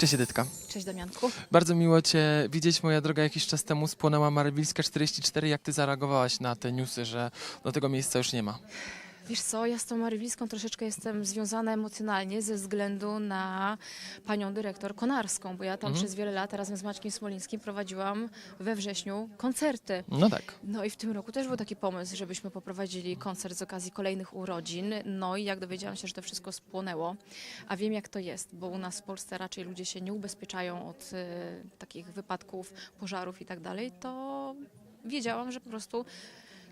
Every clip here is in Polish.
Cześć Edytka. Cześć Damianku. Bardzo miło Cię widzieć, moja droga. Jakiś czas temu spłonęła Marywilska 44. Jak Ty zareagowałaś na te newsy, że do tego miejsca już nie ma? Wiesz co, ja z tą Marywilską troszeczkę jestem związana emocjonalnie ze względu na panią dyrektor Konarską, bo ja tam Mhm. przez wiele lat razem z Maćkiem Smolińskim prowadziłam we wrześniu koncerty. No tak. No i w tym roku też był taki pomysł, żebyśmy poprowadzili koncert z okazji kolejnych urodzin. No i jak dowiedziałam się, że to wszystko spłonęło, a wiem jak to jest, bo u nas w Polsce raczej ludzie się nie ubezpieczają od e, takich wypadków, pożarów i tak dalej, to wiedziałam, że po prostu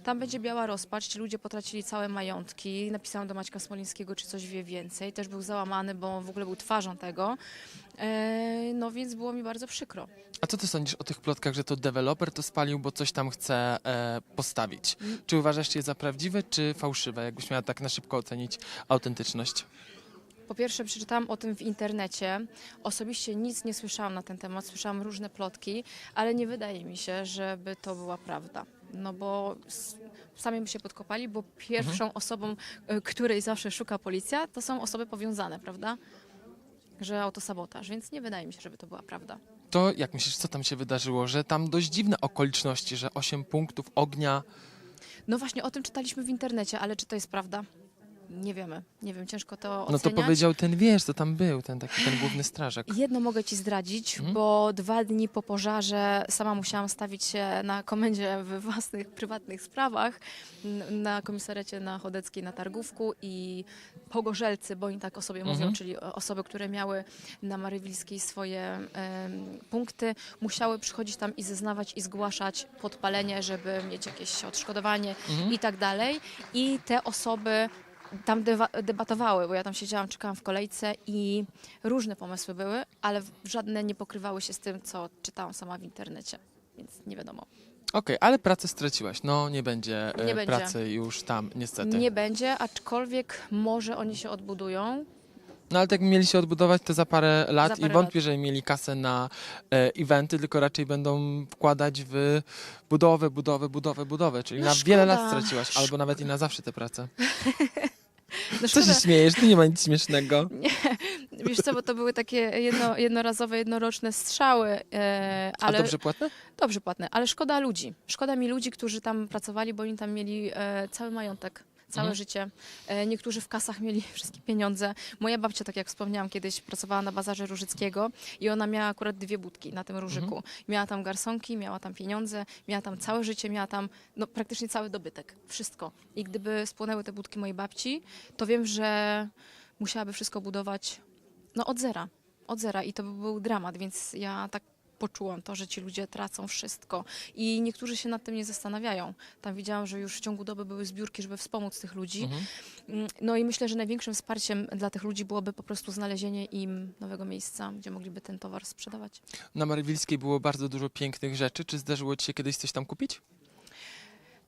tam będzie biała rozpacz, ci ludzie potracili całe majątki. Napisałam do Maćka Smolińskiego, czy coś wie więcej. Też był załamany, bo w ogóle był twarzą tego. E, no więc było mi bardzo przykro. A co Ty sądzisz o tych plotkach, że to deweloper to spalił, bo coś tam chce e, postawić? Czy uważasz je za prawdziwe, czy fałszywe? Jakbyś miała tak na szybko ocenić autentyczność? Po pierwsze, przeczytałam o tym w internecie. Osobiście nic nie słyszałam na ten temat, słyszałam różne plotki, ale nie wydaje mi się, żeby to była prawda. No bo s- sami by się podkopali, bo pierwszą osobą, y, której zawsze szuka policja, to są osoby powiązane, prawda? Że autosabotaż, więc nie wydaje mi się, żeby to była prawda. To jak myślisz, co tam się wydarzyło? Że tam dość dziwne okoliczności, że 8 punktów ognia. No właśnie, o tym czytaliśmy w internecie, ale czy to jest prawda? Nie wiemy. Nie wiem, ciężko to No oceniać. to powiedział ten, wiesz, co tam był, ten taki ten główny strażak. Jedno mogę ci zdradzić, Mhm. bo dwa dni po pożarze sama musiałam stawić się na komendzie we własnych prywatnych sprawach n- na komisariacie na Chodeckiej na Targówku i pogorzelcy, bo oni tak o sobie mówią, Mhm. czyli o- osoby, które miały na Marywilskiej swoje em, punkty, musiały przychodzić tam i zeznawać i zgłaszać podpalenie, żeby mieć jakieś odszkodowanie Mhm. i tak dalej. I te osoby tam debatowały, bo ja tam siedziałam, czekałam w kolejce i różne pomysły były, ale żadne nie pokrywały się z tym, co czytałam sama w internecie. Więc nie wiadomo. Okej, ale pracę straciłaś. No nie będzie, e, Nie będzie. pracy już tam, niestety. Nie będzie, aczkolwiek może oni się odbudują. No ale tak mieli się odbudować to za parę lat Za i parę wątpię, że mieli kasę na e, eventy, tylko raczej będą wkładać w budowę, budowę, budowę, budowę. Czyli No na szkoda. wiele lat straciłaś, albo nawet i na zawsze tę pracę. No Co się szkoda, śmiejesz? Tu nie ma nic śmiesznego. wiesz co, bo to były takie jedno, jednorazowe, jednoroczne strzały, e, A ale dobrze płatne? dobrze płatne, ale szkoda ludzi. Szkoda mi ludzi, którzy tam pracowali, bo oni tam mieli e, cały majątek. Całe Mhm. życie. E, niektórzy w kasach mieli wszystkie pieniądze. Moja babcia, tak jak wspomniałam, kiedyś pracowała na bazarze Różyckiego i ona miała akurat dwie budki na tym Różyku. Mhm. Miała tam garsonki, miała tam pieniądze, miała tam całe życie, miała tam no, praktycznie cały dobytek. Wszystko. I gdyby spłonęły te budki mojej babci, to wiem, że musiałaby wszystko budować no, od zera. Od zera i to by był dramat, więc ja tak poczułam to, że ci ludzie tracą wszystko. I niektórzy się nad tym nie zastanawiają. Tam widziałam, że już w ciągu doby były zbiórki, żeby wspomóc tych ludzi. Mhm. Mm, No i myślę, że największym wsparciem dla tych ludzi byłoby po prostu znalezienie im nowego miejsca, gdzie mogliby ten towar sprzedawać. Na Marywilskiej było bardzo dużo pięknych rzeczy. Czy zdarzyło ci się kiedyś coś tam kupić?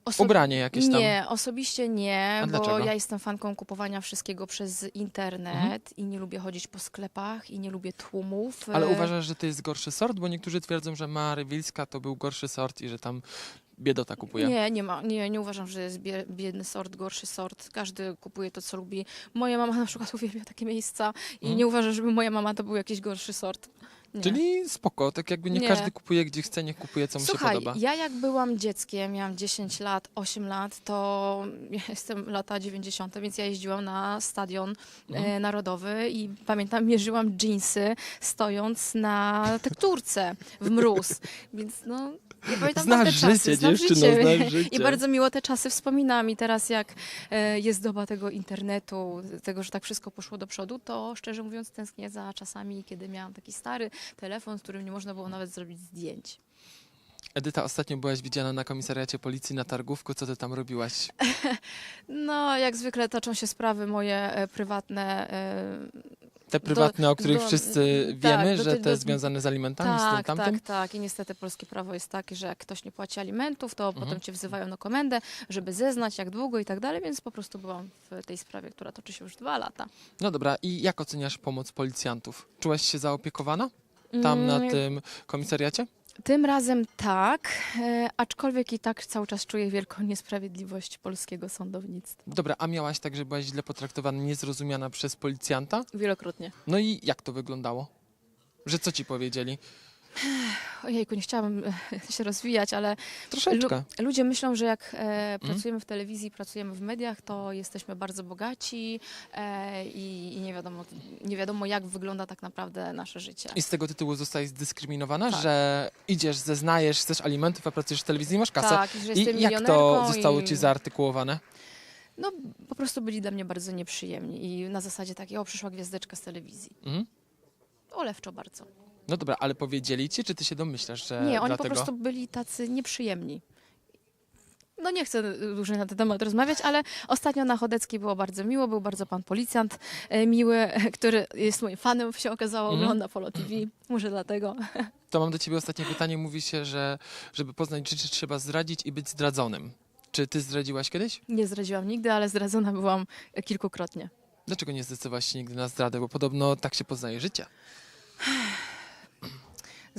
Oso- Ubranie jakieś tam? Nie, osobiście nie, A bo dlaczego? ja jestem fanką kupowania wszystkiego przez internet Mhm. i nie lubię chodzić po sklepach i nie lubię tłumów. Ale E, uważasz, że to jest gorszy sort? Bo niektórzy twierdzą, że Marywilska to był gorszy sort i że tam biedota kupuje. Nie, nie ma. Nie, nie uważam, że jest bie- biedny sort, gorszy sort. Każdy kupuje to, co lubi. Moja mama na przykład uwielbia takie miejsca i Mhm. nie uważam, żeby moja mama to był jakiś gorszy sort. Nie. Czyli spoko, tak jakby nie, Nie. każdy kupuje gdzie chce, nie kupuje co mu Słuchaj, się podoba. ja jak byłam dzieckiem, miałam 10 lat, 8 lat, to ja jestem lata 90., więc ja jeździłam na stadion Mhm. e, narodowy i pamiętam, mierzyłam dżinsy stojąc na tekturce w mróz. Więc no, ja pamiętam Znasz tamte czasy. życie, znam dziewczyno, życie. znasz życie. I bardzo miło te czasy wspominam. I teraz jak e, jest doba tego internetu, tego, że tak wszystko poszło do przodu, to szczerze mówiąc tęsknię za czasami, kiedy miałam taki stary telefon, z którym nie można było nawet zrobić zdjęć. Edyta, ostatnio byłaś widziana na komisariacie policji na Targówku. Co ty tam robiłaś? No, jak zwykle toczą się sprawy moje e, prywatne. E, Te prywatne, o których do- wszyscy tak, wiemy, do że te do- związane z alimentami, z tym tak, tamtym? tak, tak. I niestety polskie prawo jest takie, że jak ktoś nie płaci alimentów, to Mhm. potem cię wzywają na komendę, żeby zeznać, jak długo i tak dalej, więc po prostu byłam w tej sprawie, która toczy się już dwa lata. No dobra, i jak oceniasz pomoc policjantów? Czułaś się zaopiekowana tam na Mm, tym komisariacie? Tym razem tak, e, aczkolwiek i tak cały czas czuję wielką niesprawiedliwość polskiego sądownictwa. Dobra, a miałaś tak, że byłaś źle potraktowana, niezrozumiana przez policjanta? Wielokrotnie. No i jak to wyglądało? Że co ci powiedzieli? Ojejku, nie chciałabym e, się rozwijać, ale Troszeczkę. Lu- ludzie myślą, że jak e, pracujemy w telewizji, pracujemy w mediach, to jesteśmy bardzo bogaci e, i, i nie, wiadomo, nie wiadomo, jak wygląda tak naprawdę nasze życie. I z tego tytułu zostajesz zdyskryminowana, Tak. że idziesz, zeznajesz, chcesz alimentów, a pracujesz w telewizji, masz kasę. Tak, i że jestem I jak to milionerką zostało i... ci zaartykułowane? No, po prostu byli dla mnie bardzo nieprzyjemni i na zasadzie takiej, o, przyszła gwiazdeczka z telewizji. Mhm. Olewczo bardzo. No dobra, ale powiedzieli ci, czy ty się domyślasz, że Nie, oni dlatego... po prostu byli tacy nieprzyjemni. No nie chcę dłużej na ten temat rozmawiać, ale ostatnio na Chodeckiej było bardzo miło, był bardzo pan policjant e, miły, który jest moim fanem, się okazało, Mhm. ogląda Polo TV, może dlatego. To mam do ciebie ostatnie pytanie. Mówi się, że żeby poznać życie, trzeba zdradzić i być zdradzonym. Czy ty zdradziłaś kiedyś? Nie zdradziłam nigdy, ale zdradzona byłam kilkukrotnie. Dlaczego nie zdecydowałaś się nigdy na zdradę? Bo podobno tak się poznaje życie.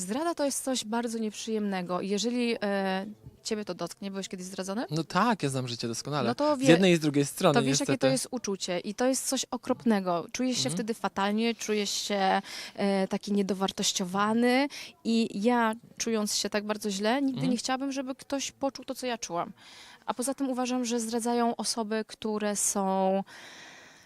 Zdrada to jest coś bardzo nieprzyjemnego. Jeżeli e, ciebie to dotknie, byłeś kiedyś zdradzony? No tak, ja znam życie doskonale. No to z wie, jednej i z drugiej strony To wiesz, niestety. jakie to jest uczucie i to jest coś okropnego. Czujesz się Mhm. wtedy fatalnie, czujesz się e, taki niedowartościowany i ja, czując się tak bardzo źle, nigdy Mhm. nie chciałabym, żeby ktoś poczuł to, co ja czułam. A poza tym uważam, że zdradzają osoby, które są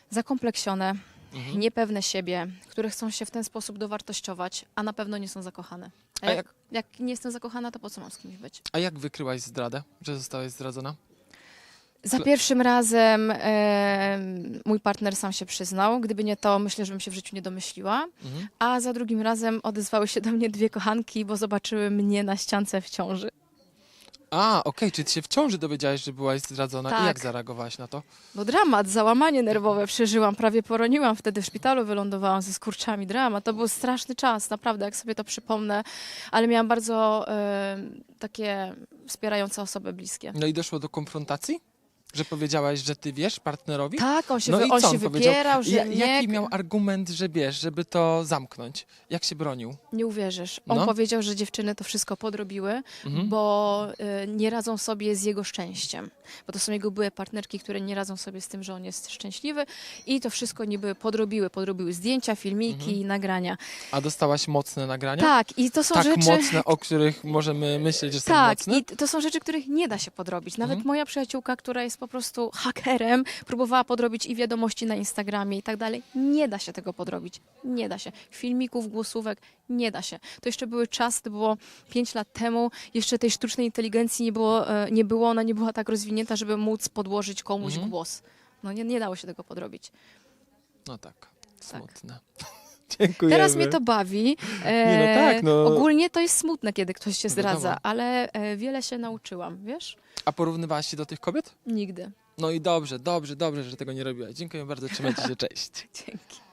zakompleksione, Mhm. niepewne siebie, które chcą się w ten sposób dowartościować, a na pewno nie są zakochane. A A jak, jak nie jestem zakochana, to po co mam z kimś być? A jak wykryłaś zdradę, że zostałaś zdradzona? Za pierwszym razem e, mój partner sam się przyznał. Gdyby nie to, myślę, że bym się w życiu nie domyśliła. Mhm. A za drugim razem odezwały się do mnie dwie kochanki, bo zobaczyły mnie na ściance w ciąży. A, okej, czy ty się w ciąży dowiedziałaś, że byłaś zdradzona i Tak. jak zareagowałaś na to? No dramat, załamanie nerwowe przeżyłam, prawie poroniłam. Wtedy w szpitalu wylądowałam ze skurczami. Dramat, to był straszny czas, naprawdę, jak sobie to przypomnę. Ale miałam bardzo e, takie wspierające osoby bliskie. No i doszło do konfrontacji? Że powiedziałaś, że ty wiesz partnerowi? Tak, on się, No wy, i on co się on wypierał, że Ja, nie, jaki miał argument, że wiesz, żeby to zamknąć? Jak się bronił? nie uwierzysz. On No. powiedział, że dziewczyny to wszystko podrobiły, Mhm. bo y, nie radzą sobie z jego szczęściem. Bo to są jego były partnerki, które nie radzą sobie z tym, że on jest szczęśliwy i to wszystko niby podrobiły. Podrobiły zdjęcia, filmiki, Mhm. nagrania. A dostałaś mocne nagrania? Tak, i to są tak rzeczy... mocne, o których możemy myśleć, że są Tak, mocne? i t- to są rzeczy, których nie da się podrobić. Nawet Mhm. moja przyjaciółka, która jest po prostu hakerem, próbowała podrobić i wiadomości na Instagramie i tak dalej. Nie da się tego podrobić. Nie da się. Filmików, głosówek, nie da się. To jeszcze były czasy, to było 5 lat temu, jeszcze tej sztucznej inteligencji nie było, e, nie było ona nie była tak rozwinięta, żeby móc podłożyć komuś Mhm. głos. No nie, nie dało się tego podrobić. No tak, smutne. Dziękuję. Teraz mnie to bawi. E, Nie, no tak, no. Ogólnie to jest smutne, kiedy ktoś się wiadomo. zdradza, ale e, wiele się nauczyłam, wiesz? A porównywałaś się do tych kobiet? Nigdy. No i dobrze, dobrze, dobrze, że tego nie robiłaś. Dziękuję bardzo, trzymajcie się, cześć. Dzięki.